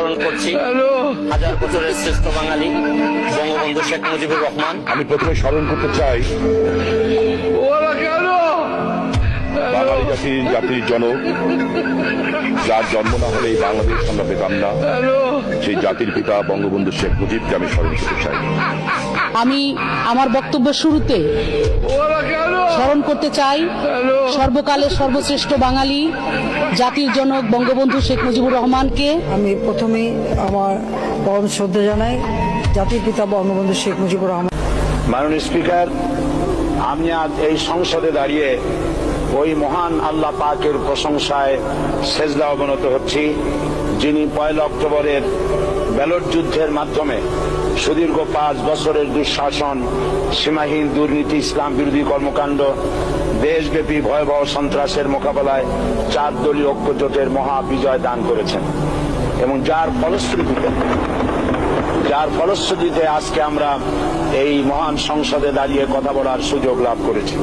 স্মরণ করছি। হাজার বছরের শ্রেষ্ঠ বাঙালি বঙ্গবন্ধু শেখ মুজিবুর রহমান। আমি প্রথমে স্মরণ করতে চাই বাঙালি জাতির জাতির জনক যার জন্ম না হলে এই বাংলাদেশ আমরা পেতাম না। সেই জাতির পিতা বঙ্গবন্ধু শেখ মুজিবকে আমি স্মরণ করতে চাই। আমি আমার বক্তব্য শুরুতে স্মরণ করতে চাই সর্বকালের সর্বশ্রেষ্ঠ বাঙালি জাতির জনক বঙ্গবন্ধু শেখ মুজিবুর রহমানকে। আমি প্রথমেই আমার পরম শ্রদ্ধা জানাই জাতির পিতা বঙ্গবন্ধু শেখ মুজিবুর রহমান। মাননীয় স্পিকার আমি আজ এই সংসদে দাঁড়িয়ে ওই মহান আল্লাহ পাকের প্রশংসায় সেজদা অবনত হচ্ছি যিনি পয়লা অক্টোবরের ব্যালট যুদ্ধের মাধ্যমে সুদীর্ঘ পাঁচ বছরের দুঃশাসন, সীমাহীন দুর্নীতি, ইসলাম বিরোধী কর্মকাণ্ড, দেশব্যাপী ভয়াবহ সন্ত্রাসের মোকাবেলায় চার দলীয় ঐক্যজোটের মহা বিজয় দান করেছেন। এবং যার ফলশ্রুতিতে যার ফলশ্রুতিতে আজকে আমরা এই মহান সংসদে দাঁড়িয়ে কথা বলার সুযোগ লাভ করেছি।